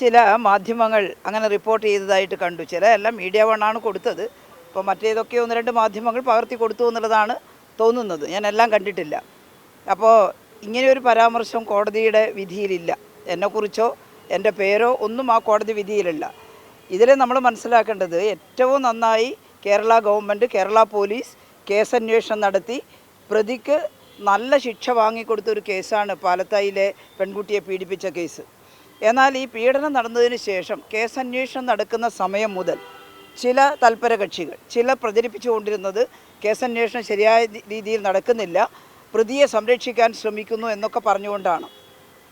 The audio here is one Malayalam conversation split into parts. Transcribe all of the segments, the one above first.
ചില മാധ്യമങ്ങൾ അങ്ങനെ റിപ്പോർട്ട് ചെയ്തതായിട്ട് കണ്ടു. ചില എല്ലാം മീഡിയ വണ്ണാണ് കൊടുത്തത്. ഇപ്പോൾ മറ്റേതൊക്കെ ഒന്ന് രണ്ട് മാധ്യമങ്ങൾ പകർത്തി കൊടുത്തു എന്നുള്ളതാണ് തോന്നുന്നത്. ഞാൻ എല്ലാം കണ്ടിട്ടില്ല. അപ്പോൾ ഇങ്ങനെയൊരു പരാമർശം കോടതിയുടെ വിധിയിലില്ല. എന്നെക്കുറിച്ചോ എന്റെ പേരോ ഒന്നും ആ കോടതി വിധിയിലില്ല. ഇതിൽ നമ്മൾ മനസ്സിലാക്കേണ്ടത് ഏറ്റവും നന്നായി കേരള ഗവൺമെന്റ് കേരള പോലീസ് കേസന്വേഷണം നടത്തി പ്രതിക്ക് നല്ല ശിക്ഷ വാങ്ങിക്കൊടുത്തൊരു കേസാണ് പാലത്തായിലെ പെൺകുട്ടിയെ പീഡിപ്പിച്ച കേസ്. എന്നാൽ ഈ പീഡനം നടന്നതിന് ശേഷം കേസന്വേഷണം നടക്കുന്ന സമയം മുതൽ ചില തൽപര കക്ഷികൾ ചില പ്രചരിപ്പിച്ചുകൊണ്ടിരുന്നത് കേസന്വേഷണം ശരിയായ രീതിയിൽ നടക്കുന്നില്ല പ്രതിയെ സംരക്ഷിക്കാൻ ശ്രമിക്കുന്നു എന്നൊക്കെ പറഞ്ഞുകൊണ്ടാണ്.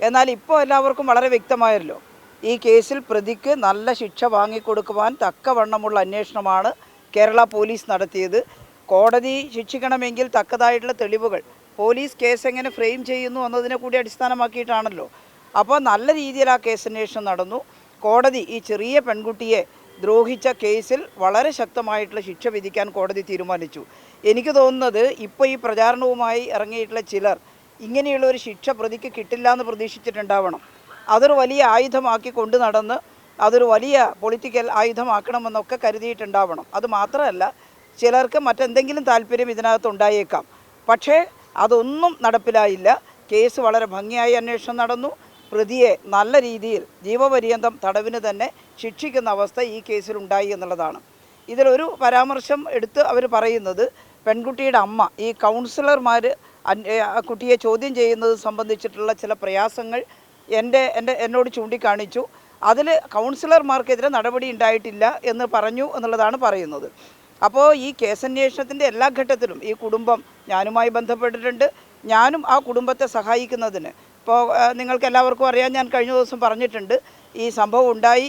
എന്നാൽ ഇപ്പോൾ എല്ലാവർക്കും വളരെ വ്യക്തമായല്ലോ ഈ കേസിൽ പ്രതിക്ക് നല്ല ശിക്ഷ വാങ്ങിക്കൊടുക്കുവാൻ തക്കവണ്ണമുള്ള അന്വേഷണമാണ് കേരള പോലീസ് നടത്തിയത്. കോടതി ശിക്ഷിക്കണമെങ്കിൽ തക്കതായിട്ടുള്ള തെളിവുകൾ പോലീസ് കേസ് എങ്ങനെ ഫ്രെയിം ചെയ്യുന്നു എന്നതിനെ കൂടി അടിസ്ഥാനമാക്കിയിട്ടാണല്ലോ അപ്പോൾ നല്ല രീതിയിൽ ആ കേസ് അന്വേഷണം നടന്നു. കോടതി ഈ ചെറിയ പെൺകുട്ടിയെ ദ്രോഹിച്ച കേസിൽ വളരെ ശക്തമായിട്ടുള്ള ശിക്ഷ വിധിക്കാൻ കോടതി തീരുമാനിച്ചു. എനിക്ക് തോന്നുന്നത് ഇപ്പോൾ ഈ പ്രചാരണവുമായി ഇറങ്ങിയിട്ടുള്ള ചിലർ ഇങ്ങനെയുള്ള ഒരു ശിക്ഷ പ്രതിക്ക് കിട്ടില്ല എന്ന് പ്രതീക്ഷിച്ചിട്ടുണ്ടാവണം. അതൊരു വലിയ ആയുധമാക്കി കൊണ്ടു നടന്ന് അതൊരു വലിയ പൊളിറ്റിക്കൽ ആയുധമാക്കണമെന്നൊക്കെ കരുതിയിട്ടുണ്ടാവണം. അത് മാത്രമല്ല ചിലർക്ക് മറ്റെന്തെങ്കിലും താല്പര്യം ഇതിനകത്ത് ഉണ്ടായേക്കാം. പക്ഷേ അതൊന്നും നടപ്പിലായില്ല. കേസ് വളരെ ഭംഗിയായി അന്വേഷണം നടന്നു. പ്രതിയെ നല്ല രീതിയിൽ ജീവപര്യന്തം തടവിന് തന്നെ ശിക്ഷിക്കുന്ന അവസ്ഥ ഈ കേസിലുണ്ടായി എന്നുള്ളതാണ്. ഇതിലൊരു പരാമർശം എടുത്ത് അവർ പറയുന്നത് പെൺകുട്ടിയുടെ അമ്മ ഈ കൗൺസിലർമാർ കുട്ടിയെ ചോദ്യം ചെയ്യുന്നത് സംബന്ധിച്ചിട്ടുള്ള ചില പ്രയാസങ്ങൾ എന്റെ എന്റെ എന്നോട് ചൂണ്ടിക്കാണിച്ചു. അതിൽ കൗൺസിലർമാർക്കെതിരെ നടപടി ഉണ്ടായിട്ടില്ല എന്ന് പറഞ്ഞു എന്നുള്ളതാണ് പറയുന്നത്. അപ്പോൾ ഈ കേസന്വേഷണത്തിന്റെ എല്ലാ ഘട്ടത്തിലും ഈ കുടുംബം ഞാനുമായി ബന്ധപ്പെട്ടിട്ടുണ്ട്. ഞാനും ആ കുടുംബത്തെ സഹായിക്കുന്നതിന് ഇപ്പോൾ ആ, നിങ്ങൾക്ക് എല്ലാവർക്കും അറിയാം ഞാൻ കഴിഞ്ഞ ദിവസം പറഞ്ഞിട്ടുണ്ട് ഈ സംഭവം ഉണ്ടായി.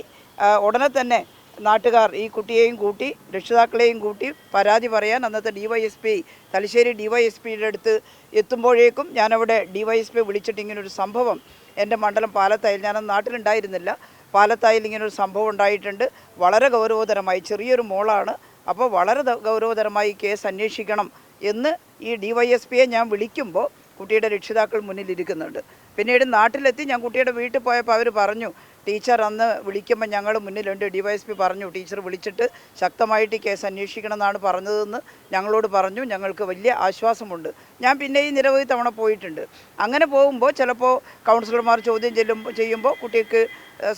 ഉടനെ തന്നെ നാട്ടുകാർ ഈ കുട്ടിയെയും കൂട്ടി രക്ഷിതാക്കളെയും കൂട്ടി പരാതി പറയാൻ അന്നത്തെ D Y S P Thalassery D Y S പിയുടെ അടുത്ത് എത്തുമ്പോഴേക്കും ഞാനവിടെ ഡി വൈ എസ് പി വിളിച്ചിട്ട് ഇങ്ങനൊരു സംഭവം എന്റെ മണ്ഡലം പാലത്തായിൽ ഞാനന്ന് നാട്ടിലുണ്ടായിരുന്നില്ല. പാലത്തായിൽ ഇങ്ങനൊരു സംഭവം ഉണ്ടായിട്ടുണ്ട്. വളരെ ഗൗരവതരമായി ചെറിയൊരു മോളാണ്. അപ്പോൾ വളരെ ഗൗരവതരമായി കേസ് അന്വേഷിക്കണം എന്ന് ഈ ഡി വൈ എസ് പിയെ ഞാൻ വിളിക്കുമ്പോൾ കുട്ടിയുടെ രക്ഷിതാക്കൾ മുന്നിലിരിക്കുന്നുണ്ട്. പിന്നീട് നാട്ടിലെത്തി ഞാൻ കുട്ടിയുടെ വീട്ടിൽ പോയപ്പോൾ അവർ പറഞ്ഞു ടീച്ചർ അന്ന് വിളിക്കുമ്പോൾ ഞങ്ങൾ മുന്നിലുണ്ട് ഡി വൈ എസ് പി പറഞ്ഞു. ടീച്ചർ വിളിച്ചിട്ട് ശക്തമായിട്ട് ഈ കേസ് അന്വേഷിക്കണം എന്നാണ് പറഞ്ഞതെന്ന് ഞങ്ങളോട് പറഞ്ഞു. ഞങ്ങൾക്ക് വലിയ ആശ്വാസമുണ്ട്. ഞാൻ പിന്നെയും നിരവധി തവണ പോയിട്ടുണ്ട്. അങ്ങനെ പോകുമ്പോൾ ചിലപ്പോൾ കൗൺസിലർമാർ ചോദ്യം ചെല്ലുമ്പോൾ ചെയ്യുമ്പോൾ കുട്ടിക്ക്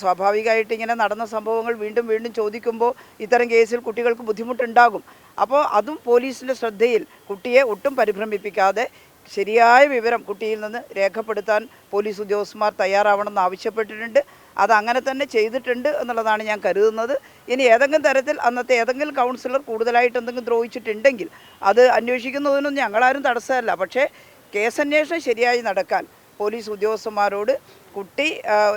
സ്വാഭാവികമായിട്ട് ഇങ്ങനെ നടന്ന സംഭവങ്ങൾ വീണ്ടും വീണ്ടും ചോദിക്കുമ്പോൾ ഇത്തരം കേസിൽ കുട്ടികൾക്ക് ബുദ്ധിമുട്ടുണ്ടാകും. അപ്പോൾ അതും പോലീസിന്റെ ശ്രദ്ധയിൽ കുട്ടിയെ ഒട്ടും പരിഭ്രമിപ്പിക്കാതെ ശരിയായ വിവരം കുട്ടിയിൽ നിന്ന് രേഖപ്പെടുത്താൻ പോലീസ് ഉദ്യോഗസ്ഥന്മാർ തയ്യാറാവണമെന്ന് ആവശ്യപ്പെട്ടിട്ടുണ്ട്. അത് അങ്ങനെ തന്നെ ചെയ്തിട്ടുണ്ട് എന്നുള്ളതാണ് ഞാൻ കരുതുന്നത്. ഇനി ഏതെങ്കിലും തരത്തിൽ അന്നത്തെ ഏതെങ്കിലും കൗൺസിലർ കൂടുതലായിട്ട് എന്തെങ്കിലും ദ്രോഹിച്ചിട്ടുണ്ടെങ്കിൽ അത് അന്വേഷിക്കുന്നതിനൊന്നും ഞങ്ങളാരും തടസ്സമല്ല. പക്ഷേ കേസന്വേഷണം ശരിയായി നടക്കാൻ പോലീസ് ഉദ്യോഗസ്ഥന്മാരോട് കുട്ടി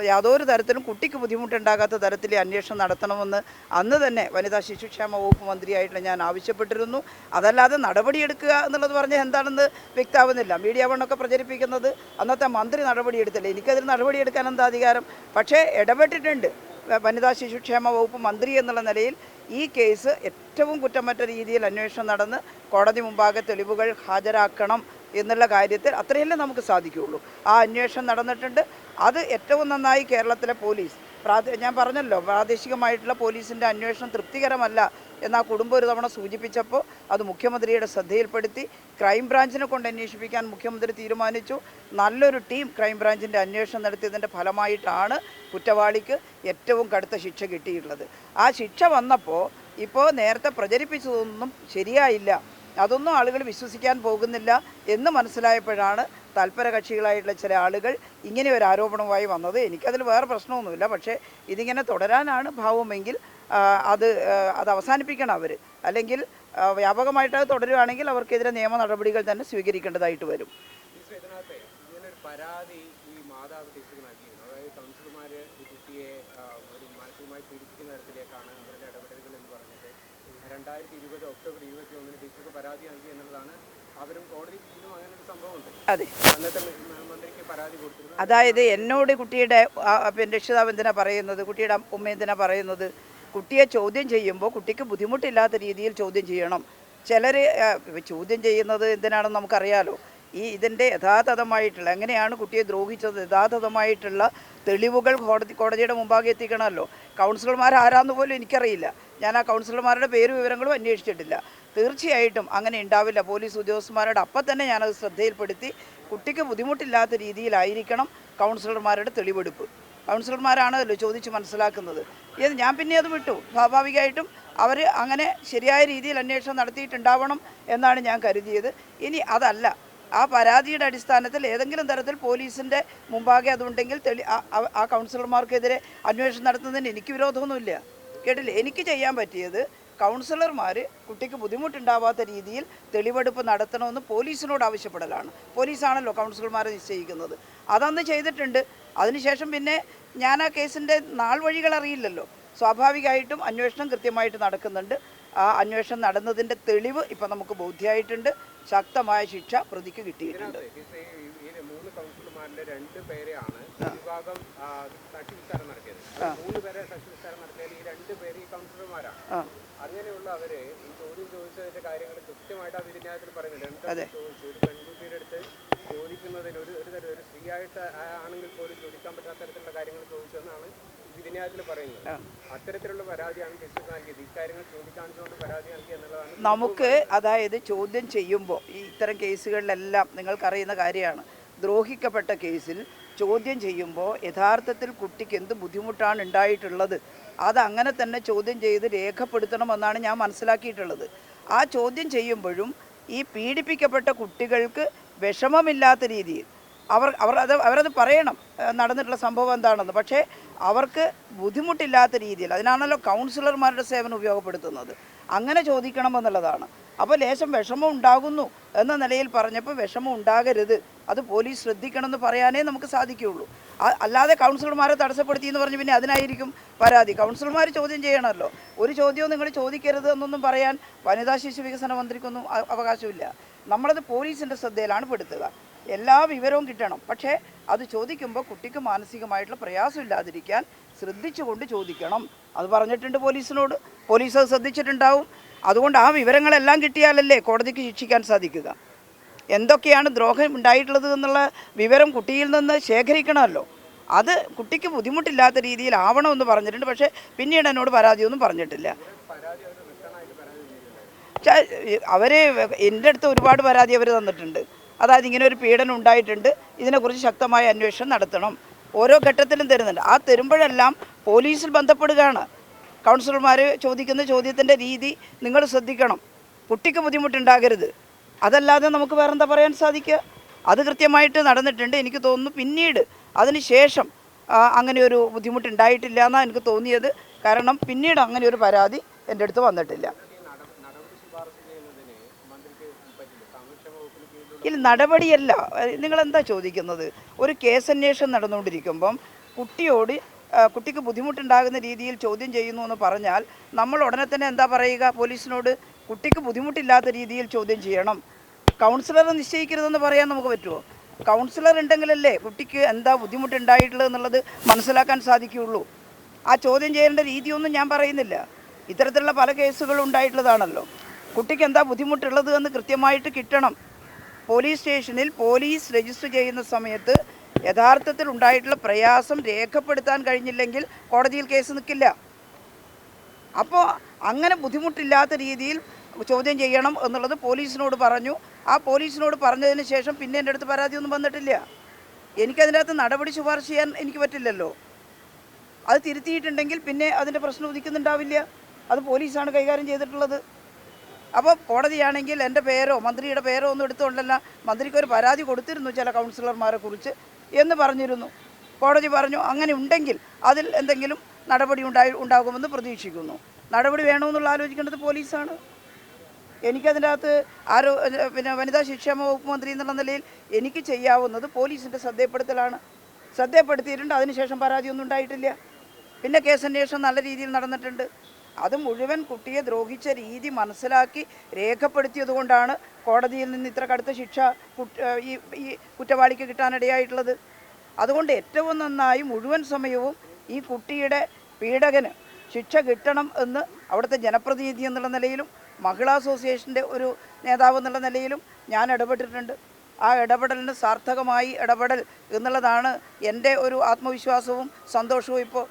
യാതൊരു തരത്തിലും കുട്ടിക്ക് ബുദ്ധിമുട്ടുണ്ടാകാത്ത തരത്തിൽ അന്വേഷണം നടത്തണമെന്ന് അന്ന് തന്നെ വനിതാ ശിശുക്ഷേമ വകുപ്പ് മന്ത്രിയായിട്ടുള്ള ഞാൻ ആവശ്യപ്പെട്ടിരുന്നു. അതല്ലാതെ നടപടിയെടുക്കുക എന്നുള്ളത് പറഞ്ഞാൽ എന്താണെന്ന് വ്യക്തമാവുന്നില്ല മീഡിയ വണ്ണൊക്കെ പ്രചരിപ്പിക്കുന്നത് അന്നത്തെ മന്ത്രി നടപടിയെടുത്തില്ല? എനിക്കതിൽ നടപടിയെടുക്കാൻ എന്താ അധികാരം? പക്ഷേ ഇടപെട്ടിട്ടുണ്ട് വനിതാ ശിശുക്ഷേമ വകുപ്പ് മന്ത്രി എന്നുള്ള നിലയിൽ ഈ കേസ് ഏറ്റവും കുറ്റമറ്റ രീതിയിൽ അന്വേഷണം നടന്ന് കോടതി മുമ്പാകെ തെളിവുകൾ ഹാജരാക്കണം എന്നുള്ള കാര്യത്തിൽ അത്രയല്ലേ നമുക്ക് സാധിക്കുകയുള്ളൂ. ആ അന്വേഷണം നടന്നിട്ടുണ്ട്. അത് ഏറ്റവും നന്നായി കേരളത്തിലെ പോലീസ് പ്രാദേ ഞാൻ പറഞ്ഞല്ലോ പ്രാദേശികമായിട്ടുള്ള പോലീസിന്റെ അന്വേഷണം തൃപ്തികരമല്ല എന്ന് ആ കുടുംബം ഒരു തവണ സൂചിപ്പിച്ചപ്പോൾ അത് മുഖ്യമന്ത്രിയുടെ ശ്രദ്ധയിൽപ്പെടുത്തി. ക്രൈംബ്രാഞ്ചിനെ കൊണ്ട് അന്വേഷിപ്പിക്കാൻ മുഖ്യമന്ത്രി തീരുമാനിച്ചു. നല്ലൊരു ടീം ക്രൈംബ്രാഞ്ചിന്റെ അന്വേഷണം നടത്തിയതിന്റെ ഫലമായിട്ടാണ് കുറ്റവാളിക്ക് ഏറ്റവും കടുത്ത ശിക്ഷ കിട്ടിയിട്ടുള്ളത്. ആ ശിക്ഷ വന്നപ്പോൾ ഇപ്പോൾ നേരത്തെ പ്രചരിപ്പിച്ചതൊന്നും ശരിയായില്ല. അതൊന്നും ആളുകൾ വിശ്വസിക്കാൻ പോകുന്നില്ല എന്ന് മനസ്സിലായപ്പോഴാണ് തൽപര കക്ഷികളായിട്ടുള്ള ചില ആളുകൾ ഇങ്ങനെ ഒരു ആരോപണവുമായി വന്നത്. എനിക്കതിൽ വേറെ പ്രശ്നമൊന്നുമില്ല. പക്ഷേ ഇതിങ്ങനെ തുടരാനാണ് ഭാവമെങ്കിൽ അത് അത് അവസാനിപ്പിക്കണം അവർ അല്ലെങ്കിൽ വ്യാപകമായിട്ട് അത് തുടരുകയാണെങ്കിൽ അവർക്കെതിരെ നിയമ നടപടികൾ തന്നെ സ്വീകരിക്കേണ്ടതായിട്ട് വരും. പരാതി ഈ മാതാവ് ടീച്ചർക്ക് നൽകിയിരുന്നു അതായത് കൗൺസിലർമാർ ഈ കുട്ടിയെ ആ, ഒരു മാനസികമായി പീഡിപ്പിക്കുന്ന തരത്തിലേക്കാണ് അവരുടെ ഇടപെടലുകൾ എന്ന് പറഞ്ഞിട്ട് രണ്ടായിരത്തി ഇരുപത് ഒക്ടോബർ ഇരുപത്തി ഒന്നിന് ടീച്ചർക്ക് പരാതി നൽകി എന്നുള്ളതാണ് അവരും കോടതി അങ്ങനെ ഒരു സംഭവമുണ്ട്. അതെ. അന്നത്തെ മന്ത്രിക്ക് പരാതി കൊടുത്തിരുന്നു. അതായത് എന്നോട് കുട്ടിയുടെ പിന്നെ രക്ഷിതാവ് എന്തിനാ പറയുന്നത്? കുട്ടിയുടെ ഉമ്മ എന്തിനാ പറയുന്നത്? കുട്ടിയെ ചോദ്യം ചെയ്യുമ്പോൾ കുട്ടിക്ക് ബുദ്ധിമുട്ടില്ലാത്ത രീതിയിൽ ചോദ്യം ചെയ്യണം. ചിലർ ചോദ്യം ചെയ്യുന്നത് എന്തിനാണെന്ന് നമുക്കറിയാലോ. ഈ ഇതിന്റെ യഥാതഥമായിട്ടുള്ള എങ്ങനെയാണ് കുട്ടിയെ ദ്രോഹിച്ചത് യഥാതഥമായിട്ടുള്ള തെളിവുകൾ കോടതി കോടതിയുടെ മുമ്പാകെ എത്തിക്കണമല്ലോ. കൗൺസിലർമാർ ആരാന്ന് പോലും എനിക്കറിയില്ല. ഞാൻ ആ കൗൺസിലർമാരുടെ പേരും വിവരങ്ങളും അന്വേഷിച്ചിട്ടില്ല. തീർച്ചയായിട്ടും അങ്ങനെ ഉണ്ടാവില്ല. പോലീസ് ഉദ്യോഗസ്ഥന്മാരുടെ അപ്പം തന്നെ ഞാനത് ശ്രദ്ധയിൽപ്പെടുത്തി കുട്ടിക്ക് ബുദ്ധിമുട്ടില്ലാത്ത രീതിയിലായിരിക്കണം കൗൺസിലർമാരുടെ തെളിവെടുപ്പ്. കൗൺസിലർമാരാണല്ലോ ചോദിച്ച് മനസ്സിലാക്കുന്നത്. ഇത് ഞാൻ പിന്നെ അത് വിട്ടു. സ്വാഭാവികമായിട്ടും അവർ അങ്ങനെ ശരിയായ രീതിയിൽ അന്വേഷണം നടത്തിയിട്ടുണ്ടാവണം എന്നാണ് ഞാൻ കരുതിയത്. ഇനി അതല്ല. ആ പരാതിയുടെ അടിസ്ഥാനത്തിൽ ഏതെങ്കിലും തരത്തിൽ പോലീസിന്റെ മുമ്പാകെ അതുണ്ടെങ്കിൽ തെളി ആ- കൗൺസിലർമാർക്കെതിരെ അന്വേഷണം നടത്തുന്നതിന് എനിക്ക് വിരോധമൊന്നുമില്ല. കേട്ടില്ല? എനിക്ക് ചെയ്യാൻ പറ്റിയത് കൗൺസിലർമാർ കുട്ടിക്ക് ബുദ്ധിമുട്ടുണ്ടാവാത്ത രീതിയിൽ തെളിവെടുപ്പ് നടത്തണമെന്ന് പോലീസിനോട് ആവശ്യപ്പെടലാണ്. പോലീസാണല്ലോ കൗൺസിലർമാരെ നിശ്ചയിക്കുന്നത്. അതന്ന് ചെയ്തിട്ടുണ്ട്. അതിനുശേഷം പിന്നെ ഞാൻ ആ കേസിന്റെ നാൾ വഴികൾ അറിയില്ലല്ലോ. സ്വാഭാവികമായിട്ടും അന്വേഷണം കൃത്യമായിട്ട് നടക്കുന്നുണ്ട്. ആ അന്വേഷണം നടന്നതിന്റെ തെളിവ് ഇപ്പം നമുക്ക് ബോധ്യമായിട്ടുണ്ട് ശക്തമായ ശിക്ഷ പ്രതിക്ക് കിട്ടിയിട്ടുണ്ട്. അങ്ങനെയുള്ള അവർ ഈ ചോദ്യം ചോദിച്ചതിന്റെ കാര്യങ്ങൾ കൃത്യമായിട്ട് ആ വിധിന്യായത്തിൽ പറയുന്നുണ്ട്. എന്താ അതെ. ചോദിച്ചു. ഒരു പെൺകുട്ടിയുടെ അടുത്ത് ചോദിക്കുന്നതിന് ഒരു ഒരു തരം ഒരു സ്ത്രീ ആയിട്ട് ആണെങ്കിൽ പോലും ചോദിക്കാൻ പറ്റാത്ത തരത്തിലുള്ള കാര്യങ്ങൾ നമുക്ക് അതായത് ചോദ്യം ചെയ്യുമ്പോൾ ഈ ഇത്തരം കേസുകളിലെല്ലാം നിങ്ങൾക്കറിയുന്ന കാര്യമാണ്. ദ്രോഹിക്കപ്പെട്ട കേസിൽ ചോദ്യം ചെയ്യുമ്പോൾ യഥാർത്ഥത്തിൽ കുട്ടിക്ക് എന്ത് ബുദ്ധിമുട്ടാണ് ഉണ്ടായിട്ടുള്ളത്? അത് അങ്ങനെ തന്നെ ചോദ്യം ചെയ്ത് രേഖപ്പെടുത്തണമെന്നാണ് ഞാൻ മനസ്സിലാക്കിയിട്ടുള്ളത്. ആ ചോദ്യം ചെയ്യുമ്പോഴും ഈ പീഡിപ്പിക്കപ്പെട്ട കുട്ടികൾക്ക് വിഷമമില്ലാത്ത രീതിയിൽ അവർ അവർ അത് അവരത് പറയണം. നടന്നിട്ടുള്ള സംഭവം എന്താണെന്ന്. പക്ഷേ അവർക്ക് ബുദ്ധിമുട്ടില്ലാത്ത രീതിയിൽ അതിനാണല്ലോ കൗൺസിലർമാരുടെ സേവനം ഉപയോഗപ്പെടുത്തുന്നത്. അങ്ങനെ ചോദിക്കണമെന്നുള്ളതാണ് അപ്പോൾ ലേശം വിഷമം ഉണ്ടാകുന്നു എന്ന നിലയിൽ പറഞ്ഞപ്പോൾ വിഷമം ഉണ്ടാകരുത്. അത് പോലീസ് ശ്രദ്ധിക്കണമെന്ന് പറയാനേ നമുക്ക് സാധിക്കുകയുള്ളൂ. അല്ലാതെ കൗൺസിലർമാരെ തടസ്സപ്പെടുത്തി എന്ന് പറഞ്ഞ് പിന്നെ അതിനായിരിക്കും പരാതി. കൗൺസിലർമാർ ചോദ്യം ചെയ്യണമല്ലോ. ഒരു ചോദ്യവും നിങ്ങൾ ചോദിക്കരുത് എന്നൊന്നും പറയാൻ വനിതാ ശിശു വികസന മന്ത്രിക്കൊന്നും അവകാശമില്ല. നമ്മളത് പോലീസിന്റെ ശ്രദ്ധയിലാണ് പെടുത്തുക. എല്ലാ വിവരവും കിട്ടണം. പക്ഷേ അത് ചോദിക്കുമ്പോൾ കുട്ടിക്ക് മാനസികമായിട്ടുള്ള പ്രയാസമില്ലാതിരിക്കാൻ ശ്രദ്ധിച്ചുകൊണ്ട് ചോദിക്കണം. അത് പറഞ്ഞിട്ടുണ്ട് പോലീസിനോട്. പോലീസ് അത് ശ്രദ്ധിച്ചിട്ടുണ്ടാവും. അതുകൊണ്ട് ആ വിവരങ്ങളെല്ലാം കിട്ടിയാലല്ലേ കോടതിക്ക് ശിക്ഷിക്കാൻ സാധിക്കുക. എന്തൊക്കെയാണ് ദ്രോഹം ഉണ്ടായിട്ടുള്ളത് എന്നുള്ള വിവരം കുട്ടിയിൽ നിന്ന് ശേഖരിക്കണമല്ലോ. അത് കുട്ടിക്ക് ബുദ്ധിമുട്ടില്ലാത്ത രീതിയിലാവണമെന്ന് പറഞ്ഞിട്ടുണ്ട്. പക്ഷേ പിന്നീട് എന്നോട് പരാതിയൊന്നും പറഞ്ഞിട്ടില്ല. അവർ എന്റെ അടുത്ത് ഒരുപാട് പരാതി അവർ തന്നിട്ടുണ്ട്. അതായത് ഇങ്ങനെ ഒരു പീഡനം ഉണ്ടായിട്ടുണ്ട്. ഇതിനെക്കുറിച്ച് ശക്തമായ അന്വേഷണം നടത്തണം. ഓരോ ഘട്ടത്തിലും തരുന്നുണ്ട്. ആ തരുമ്പോഴെല്ലാം പോലീസിൽ ബന്ധപ്പെടുകയാണ്. കൗൺസിലർമാർ ചോദിക്കുന്ന ചോദ്യത്തിന്റെ രീതി നിങ്ങൾ ശ്രദ്ധിക്കണം. കുട്ടിക്ക് ബുദ്ധിമുട്ടുണ്ടാകരുത്. അതല്ലാതെ നമുക്ക് വേറെന്താ പറയാൻ സാധിക്കുക? അത് കൃത്യമായിട്ട് നടന്നിട്ടുണ്ട് എനിക്ക് തോന്നുന്നു. പിന്നീട് അതിന് ശേഷം അങ്ങനെ ഒരു ബുദ്ധിമുട്ടുണ്ടായിട്ടില്ല എന്നാണ് എനിക്ക് തോന്നിയത്. കാരണം പിന്നീട് അങ്ങനെ ഒരു പരാതി എന്റെ അടുത്ത് വന്നിട്ടില്ല ഈ നട- നടപടി ശുപാർശ ചെയ്യുന്നതിന് മന്ത്രിക്ക് പറ്റില്ല സാമൂഹ്യക്ഷേമ കീഴിലുള്ള നടപടിയല്ല. നിങ്ങൾ എന്താ ചോദിക്കുന്നത്? ഒരു കേസ് അന്വേഷണം നടന്നുകൊണ്ടിരിക്കുമ്പം കുട്ടിയോട് കുട്ടിക്ക് ബുദ്ധിമുട്ടുണ്ടാകുന്ന രീതിയിൽ ചോദ്യം ചെയ്യുന്നു എന്ന് പറഞ്ഞാൽ നമ്മൾ ഉടനെ തന്നെ എന്താ പറയുക? പോലീസിനോട് കുട്ടിക്ക് ബുദ്ധിമുട്ടില്ലാത്ത രീതിയിൽ ചോദ്യം ചെയ്യണം. കൗൺസിലർ നിശ്ചയിക്കരുതെന്ന് പറയാൻ നമുക്ക് പറ്റുമോ കൗൺസിലർ ഉണ്ടെങ്കിലല്ലേ കുട്ടിക്ക് എന്താ ബുദ്ധിമുട്ടുണ്ടായിട്ടുള്ളത് എന്നുള്ളത് മനസ്സിലാക്കാൻ സാധിക്കുകയുള്ളൂ. ആ ചോദ്യം ചെയ്യേണ്ട രീതിയൊന്നും ഞാൻ പറയുന്നില്ല. ഇത്തരത്തിലുള്ള പല കേസുകളും ഉണ്ടായിട്ടുള്ളതാണല്ലോ. കുട്ടിക്ക് എന്താ ബുദ്ധിമുട്ടുള്ളത് എന്ന് കൃത്യമായിട്ട് കിട്ടണം. പോലീസ് സ്റ്റേഷനിൽ പോലീസ് രജിസ്റ്റർ ചെയ്യുന്ന സമയത്ത് യഥാർത്ഥത്തിൽ ഉണ്ടായിട്ടുള്ള പ്രയാസം രേഖപ്പെടുത്താൻ കഴിഞ്ഞില്ലെങ്കിൽ കോടതിയിൽ കേസ് നിൽക്കില്ല. അപ്പോൾ അങ്ങനെ ബുദ്ധിമുട്ടില്ലാത്ത രീതിയിൽ ചോദ്യം ചെയ്യണം എന്നുള്ളത് പോലീസിനോട് പറഞ്ഞു. ആ പോലീസിനോട് പറഞ്ഞതിന് ശേഷം പിന്നെ എന്റെ അടുത്ത് പരാതിയൊന്നും വന്നിട്ടില്ല. എനിക്കതിനകത്ത് നടപടി ശുപാർശ ചെയ്യാൻ എനിക്ക് പറ്റില്ലല്ലോ. അത് തിരുത്തിയിട്ടുണ്ടെങ്കിൽ പിന്നെ അതിന്റെ പ്രശ്നം ഉദിക്കുന്നുണ്ടാവില്ല. അത് പോലീസാണ് കൈകാര്യം ചെയ്തിട്ടുള്ളത്. അപ്പോൾ കോടതിയാണെങ്കിൽ എന്റെ പേരോ മന്ത്രിയുടെ പേരോ ഒന്നും എടുത്തുകൊണ്ടല്ല മന്ത്രിക്ക് ഒരു പരാതി കൊടുത്തിരുന്നു ചില കൗൺസിലർമാരെ കുറിച്ച് എന്ന് പറഞ്ഞിരുന്നു. കോടതി പറഞ്ഞു അങ്ങനെ ഉണ്ടെങ്കിൽ അതിൽ എന്തെങ്കിലും നടപടി ഉണ്ടായി ഉണ്ടാകുമെന്ന് പ്രതീക്ഷിക്കുന്നു. നടപടി വേണമെന്നുള്ള ആലോചിക്കേണ്ടത് പോലീസാണ്. എനിക്കതിന്റെ അകത്ത് ആരോ പിന്നെ വനിതാ ശിക്ഷാമ വകുപ്പ് മന്ത്രി എന്നുള്ള നിലയിൽ എനിക്ക് ചെയ്യാവുന്നത് പോലീസിന്റെ ശ്രദ്ധയപ്പെടുത്തലാണ്. ശ്രദ്ധയപ്പെടുത്തിയിട്ടുണ്ട് അതിനുശേഷം പരാതിയൊന്നും ഉണ്ടായിട്ടില്ല. പിന്നെ കേസ് അന്വേഷണം നല്ല രീതിയിൽ നടന്നിട്ടുണ്ട്. അത് മുഴുവൻ കുട്ടിയെ ദ്രോഹിച്ച രീതി മനസ്സിലാക്കി രേഖപ്പെടുത്തിയത് കൊണ്ടാണ് കോടതിയിൽ നിന്ന് ഇത്ര കടുത്ത ശിക്ഷ ഈ ഈ കുറ്റവാളിക്ക് കിട്ടാനിടയായിട്ടുള്ളത്. അതുകൊണ്ട് ഏറ്റവും നന്നായി മുഴുവൻ സമയവും ഈ കുട്ടിയുടെ പീഡകന് ശിക്ഷ കിട്ടണം എന്ന് അവിടുത്തെ ജനപ്രതിനിധി എന്നുള്ള നിലയിലും മഹിളാ അസോസിയേഷന്റെ ഒരു നേതാവ് എന്നുള്ള നിലയിലും ഞാൻ ഇടപെട്ടിട്ടുണ്ട്. ആ ഇടപെടലിന് സാർത്ഥകമായി ഇടപെടൽ എന്നുള്ളതാണ് എന്റെ ഒരു ആത്മവിശ്വാസവും സന്തോഷവും ഇപ്പോൾ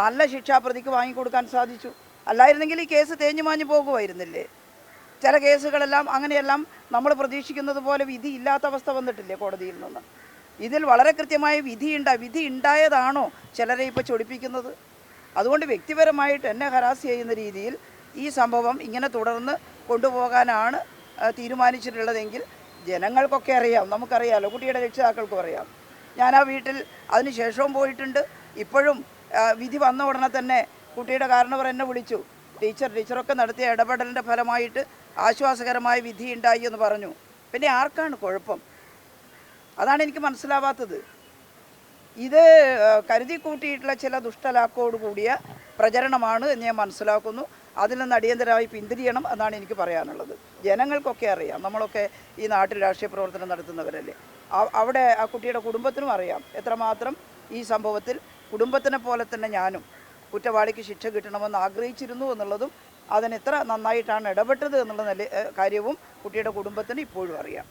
നല്ല ശിക്ഷാപ്രതിക്ക് വാങ്ങിക്കൊടുക്കാൻ സാധിച്ചു. അല്ലായിരുന്നെങ്കിൽ ഈ കേസ് തേഞ്ഞു മാഞ്ഞു പോകുമായിരുന്നില്ലേ? ചില കേസുകളെല്ലാം അങ്ങനെയെല്ലാം നമ്മൾ പ്രതീക്ഷിക്കുന്നത് പോലെ വിധി ഇല്ലാത്ത അവസ്ഥ വന്നിട്ടില്ലേ കോടതിയിൽ നിന്ന്? ഇതിൽ വളരെ കൃത്യമായ വിധി ഉണ്ടാ വിധി ഉണ്ടായതാണോ ചിലരെ ഇപ്പോൾ ചൊടിപ്പിക്കുന്നത്? അതുകൊണ്ട് വ്യക്തിപരമായിട്ട് എന്നെ ഹരാസ് ചെയ്യുന്ന രീതിയിൽ ഈ സംഭവം ഇങ്ങനെ തുടർന്ന് കൊണ്ടുപോകാനാണ് തീരുമാനിച്ചിട്ടുള്ളതെങ്കിൽ ജനങ്ങൾക്കൊക്കെ അറിയാം നമുക്കറിയാമല്ലോ കുട്ടിയുടെ രക്ഷിതാക്കൾക്കും അറിയാം. ഞാൻ ആ വീട്ടിൽ അതിന് ശേഷവും പോയിട്ടുണ്ട്. ഇപ്പോഴും വിധി വന്ന ഉടനെ തന്നെ കുട്ടിയുടെ കാരണവർ എന്നെ വിളിച്ചു. ടീച്ചർ ടീച്ചറൊക്കെ നടത്തിയ ഇടപെടലിന്റെ ഫലമായിട്ട് ആശ്വാസകരമായ വിധി ഉണ്ടായി എന്ന് പറഞ്ഞു. പിന്നെ ആർക്കാണ് കുഴപ്പം? അതാണ് എനിക്ക് മനസ്സിലാവാത്തത്. ഇത് കരുതി കൂട്ടിയിട്ടുള്ള ചില ദുഷ്ടലാക്കോട് കൂടിയ പ്രചരണമാണ് എന്ന് ഞാൻ മനസ്സിലാക്കുന്നു. അതിൽ നിന്ന് അടിയന്തരമായി പിന്തിരിയണം എന്നാണ് എനിക്ക് പറയാനുള്ളത്. ജനങ്ങൾക്കൊക്കെ അറിയാം നമ്മളൊക്കെ ഈ നാട്ടിൽ രാഷ്ട്രീയ പ്രവർത്തനം നടത്തുന്നവരല്ലേ. അവിടെ ആ കുട്ടിയുടെ കുടുംബത്തിനും അറിയാം. എത്രമാത്രം ഈ സംഭവത്തിൽ കുടുംബത്തിനെ പോലെ തന്നെ ഞാനും കുറ്റവാളിക്ക് ശിക്ഷ കിട്ടണമെന്ന് ആഗ്രഹിച്ചിരുന്നു എന്നുള്ളതും അതിന് എത്ര നന്നായിട്ടാണ് ഇടപെട്ടത് എന്നുള്ള നില കാര്യവും കുട്ടിയുടെ കുടുംബത്തിന് ഇപ്പോഴും അറിയാം.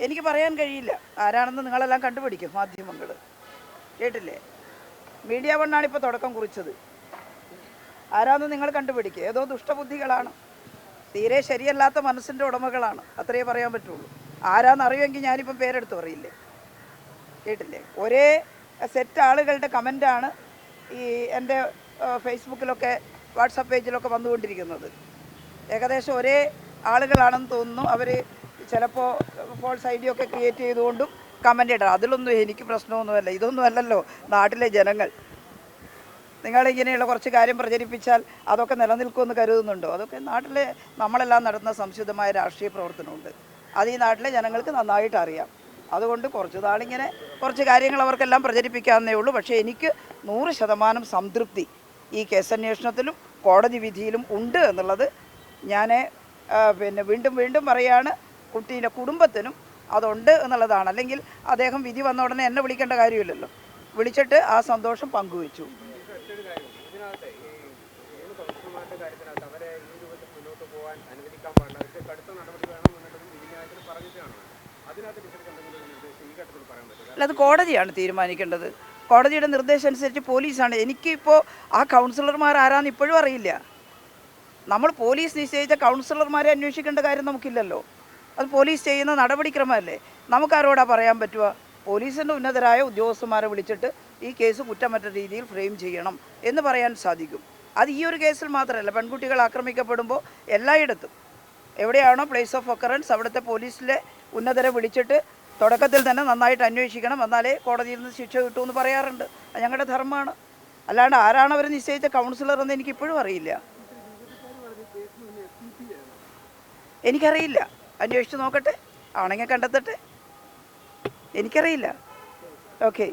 എനിക്ക് പറയാൻ കഴിയില്ല. ആരാണെന്ന് നിങ്ങളെല്ലാം കണ്ടുപിടിക്കും മാധ്യമങ്ങൾ. കേട്ടില്ലേ? മീഡിയ വണ്ണാണ് ഇപ്പോൾ തുടക്കം കുറിച്ചത്. ആരാന്ന് നിങ്ങൾ കണ്ടുപിടിക്കുക ഏതോ ദുഷ്ടബുദ്ധികളാണ്. തീരെ ശരിയല്ലാത്ത മനസ്സിന്റെ ഉടമകളാണ്. അത്രയേ പറയാൻ പറ്റുള്ളൂ. ആരാന്ന് അറിയുമെങ്കിൽ ഞാനിപ്പം പേരെടുത്ത് പറയില്ലേ? കേട്ടില്ലേ? ഒരേ സെറ്റ് ആളുകളുടെ കമന്റാണ് ഈ എന്റെ ഫേസ്ബുക്കിലൊക്കെ വാട്സപ്പ് പേജിലൊക്കെ വന്നുകൊണ്ടിരിക്കുന്നത്. ഏകദേശം ഒരേ ആളുകളാണെന്ന് തോന്നുന്നു. അവർ ചിലപ്പോൾ ഫോൾസ് ഐ ഒക്കെ ക്രിയേറ്റ് ചെയ്തുകൊണ്ടും കമന്റ് ഇടാം അതിലൊന്നും എനിക്ക് പ്രശ്നമൊന്നുമല്ല. ഇതൊന്നും അല്ലല്ലോ നാട്ടിലെ ജനങ്ങൾ. നിങ്ങളിങ്ങനെയുള്ള കുറച്ച് കാര്യം പ്രചരിപ്പിച്ചാൽ അതൊക്കെ നിലനിൽക്കുമെന്ന് കരുതുന്നുണ്ടോ? അതൊക്കെ നാട്ടിലെ നമ്മളെല്ലാം നടത്തുന്ന സംശുദ്ധമായ രാഷ്ട്രീയ പ്രവർത്തനമുണ്ട്. അത് ഈ നാട്ടിലെ ജനങ്ങൾക്ക് നന്നായിട്ട് അറിയാം. അതുകൊണ്ട് കുറച്ച് നാളിങ്ങനെ കുറച്ച് കാര്യങ്ങൾ അവർക്കെല്ലാം പ്രചരിപ്പിക്കാവുന്നേ ഉള്ളൂ. പക്ഷേ എനിക്ക് നൂറ് ശതമാനം സംതൃപ്തി ഈ കേസന്വേഷണത്തിലും കോടതി വിധിയിലും ഉണ്ട് എന്നുള്ളത് ഞാൻ പിന്നെ വീണ്ടും വീണ്ടും പറയാണ്. കുട്ടീന്റെ കുടുംബത്തിനും അതുണ്ട് എന്നുള്ളതാണ്. അല്ലെങ്കിൽ അദ്ദേഹം വിധി വന്ന ഉടനെ എന്നെ വിളിക്കേണ്ട കാര്യമില്ലല്ലോ. വിളിച്ചിട്ട് ആ സന്തോഷം പങ്കുവെച്ചു. പോകാൻ അനുവദിക്കാൻ പാടില്ല കടുത്ത നടപടി വേണം എന്നുള്ളത് വിധിന്യായത്തിൽ പറഞ്ഞിട്ടാണ്. അല്ല അത് കോടതിയാണ് തീരുമാനിക്കേണ്ടത്. കോടതിയുടെ നിർദ്ദേശം അനുസരിച്ച് പോലീസാണ്. എനിക്കിപ്പോൾ ആ കൗൺസിലർമാർ ആരാന്ന് ഇപ്പോഴും അറിയില്ല. നമ്മൾ പോലീസ് നിശ്ചയിച്ച കൗൺസിലർമാരെ അന്വേഷിക്കേണ്ട കാര്യം നമുക്കില്ലല്ലോ. അത് പോലീസ് ചെയ്യുന്ന നടപടിക്രമമല്ലേ? നമുക്കാരോടാ പറയാൻ പറ്റുക? പോലീസിന്റെ ഉന്നതരായ ഉദ്യോഗസ്ഥന്മാരെ വിളിച്ചിട്ട് ഈ കേസ് കുറ്റമറ്റ രീതിയിൽ ഫ്രെയിം ചെയ്യണം എന്ന് പറയാൻ സാധിക്കും. അത് ഈ ഒരു കേസിൽ മാത്രമല്ല പെൺകുട്ടികൾ ആക്രമിക്കപ്പെടുമ്പോൾ എല്ലായിടത്തും. എവിടെയാണോ പ്ലേസ് ഓഫ് ഒക്കറൻസ് അവിടുത്തെ പോലീസിലെ ഉന്നതരെ വിളിച്ചിട്ട് തുടക്കത്തിൽ തന്നെ നന്നായിട്ട് അന്വേഷിക്കണം. എന്നാലേ കോടതിയിൽ നിന്ന് ശിക്ഷ കിട്ടുമെന്ന് പറയാറുണ്ട്. അത് ഞങ്ങളുടെ ധർമ്മമാണ്. അല്ലാണ്ട് ആരാണ് അവർ നിശ്ചയിച്ച കൗൺസിലർ എന്ന് എനിക്കിപ്പോഴും അറിയില്ല. എനിക്കറിയില്ല. അന്വേഷിച്ച് നോക്കട്ടെ. ആണെങ്കിൽ കണ്ടെത്തട്ടെ. എനിക്കറിയില്ല. ഓക്കെ.